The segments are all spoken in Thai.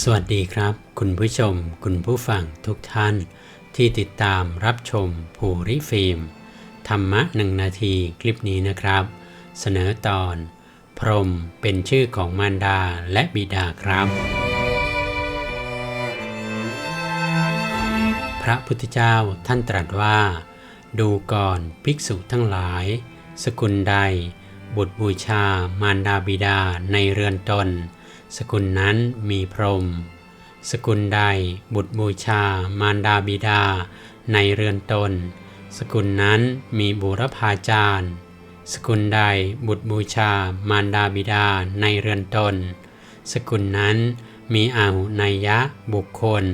สวัสดีครับ คุณผู้ชม คุณผู้ฟังทุกท่าน ที่ติดตามรับชมภูริฟิล์มธรรมะหนึ่งนาทีคลิปนี้นะครับ เสนอตอน พรมเป็นชื่อของมารดาและบิดาครับ พระพุทธเจ้าท่านตรัสว่า ดูก่อนภิกษุทั้งหลาย สกุลใด บุตรบูชามารดาบิดาในเรือนตน สกุลนั้นมีพรหมสกุลใดบุตรบูชา มารดาบิดา ในเรือนตน สกุลนั้นมีบุรพาจารย์ สกุลใดบุตรบูชา มารดาบิดาในเรือนตน สกุลนั้นมีอาหุนยะบุคคล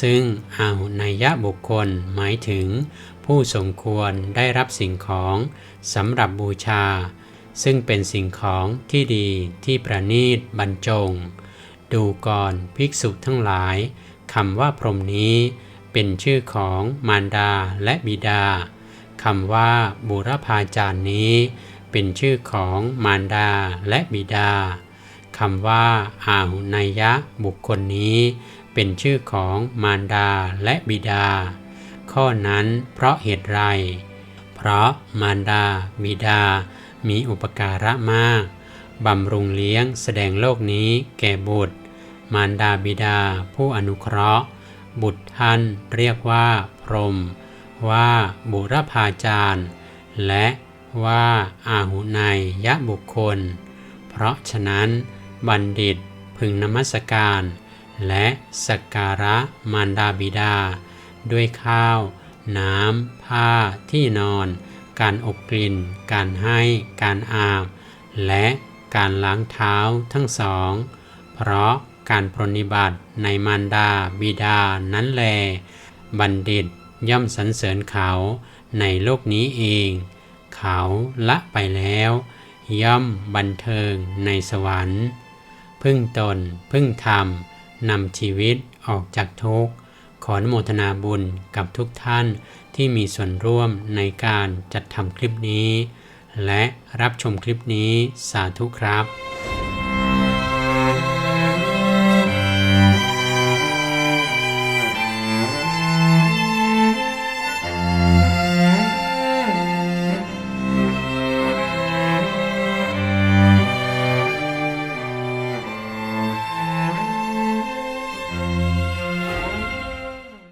ซึ่งอาหุนยะบุคคลหมายถึง ผู้สมควรได้รับสิ่งของสำหรับบูชา ซึ่งเป็นสิ่งของที่ดีที่ประณีตบรรจง ดูก่อนภิกษุทั้งหลายคำว่าพรหมนี้เป็นชื่อของมารดาและบิดาคำว่าบุรพาจารย์นี้ เป็นชื่อของมารดาและบิดาคำว่าอาหุนยะบุคคลนี้ เป็นชื่อของมารดาและบิดา ข้อนั้นเพราะเหตุไร เพราะมารดาบิดา มีอุปการะมาก บำรุงเลี้ยงแสดงโลกนี้แก่บุตร มารดาบิดา ผู้อนุเคราะห์ บุตรท่านเรียกว่าพรหมว่าบุรพาจารย์ และว่าอาหุนายยะบุคคล เพราะฉะนั้นบัณฑิตพึงนมัสการ และสักการะมารดาบิดา ด้วยข้าว น้ำ ผ้าที่นอน การอบกลิ่น การให้ การอาบ และการล้างเท้าทั้งสอง เพราะการปรนิบัติในมารดาบิดานั้นแล บัณฑิตย่อมสรรเสริญเขาในโลกนี้เอง เขาละไปแล้ว ย่อมบันเทิงในสวรรค์ พึ่งตนพึ่งธรรมนำชีวิตออกจากทุกข์ ขออนุโมทนาบุญกับทุกท่านที่มีส่วนร่วมในการจัดทำคลิปนี้ และรับชมคลิปนี้สาธุครับ